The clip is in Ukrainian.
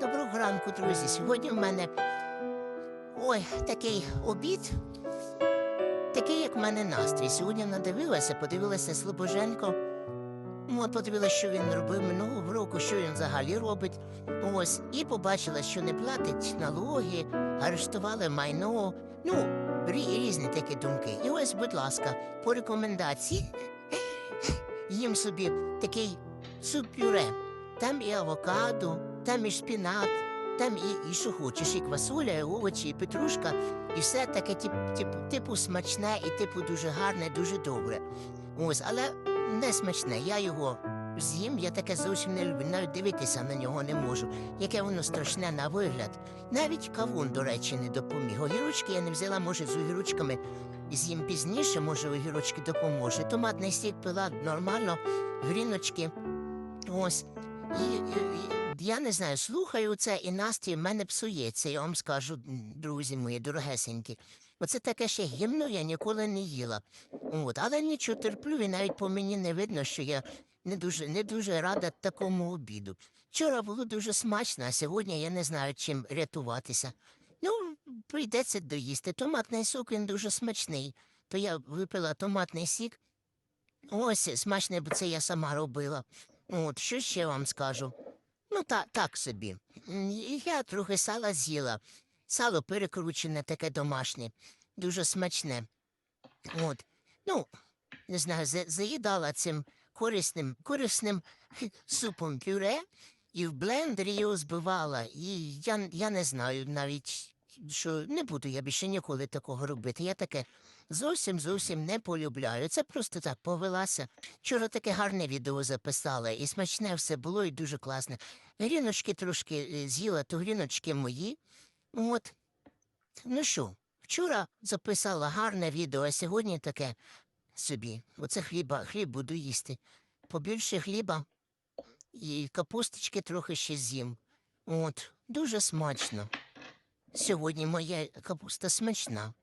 Доброго ранку, друзі. Сьогодні в мене ой, такий обід, такий, як в мене настрій. Сьогодні надивилася, подивилася Слобоженко. Ну, От подивилася, що він робив минулого року, що він взагалі робить. Ось, і побачила, що не платить налоги, арештували майно. Ну, рі- різні такі думки. І ось, будь ласка, по рекомендації їм собі такий суп-пюре. Там і авокадо, там і шпінат, там і, і що хочеш, і квасоля, і овочі, і петрушка, і все таке тип, тип, типу смачне і типу дуже гарне, дуже добре. Ось, але не смачне. Я його з'їм, я таке зовсім не люблю. Навіть дивитися на нього не можу. Яке воно страшне на вигляд. Навіть кавун, до речі, не допоміг. Огірочки я не взяла, може, з огірочками з'їм пізніше, може, огірочки допоможе. Томатний сік пила нормально, гріночки. Ось. І, і, і я не знаю, слухаю це, і настрій в мене псується, я вам скажу, друзі мої, дорогесенькі. Оце таке ще гімно я ніколи не їла. От, але нічого терплю, і навіть по мені не видно, що я не дуже, не дуже рада такому обіду. Вчора було дуже смачно, а сьогодні я не знаю, чим рятуватися. Ну, прийдеться доїсти. Томатний сок він дуже смачний. То я випила томатний сік. Ось смачне, бо це я сама робила. От, що ще вам скажу? Та, так собі. Я трохи сала з'їла. Сало перекручене, таке домашнє, дуже смачне. От. Ну, не знаю, за- заїдала цим корисним, корисним супом пюре і в блендері його збивала. І я, я не знаю навіть, що не буду я більше ніколи такого робити. Я таке зовсім зовсім не полюбляю. Це просто так повелася. Вчора таке гарне відео записала, і смачне все було, і дуже класне. Гріночки трошки е, з'їла, то гріночки мої. От. Ну що, вчора записала гарне відео, а сьогодні таке собі. Оце хліба, хліб буду їсти. Побільше хліба і капусточки трохи ще з'їм. От, дуже смачно. Сьогодні моя капуста смачна.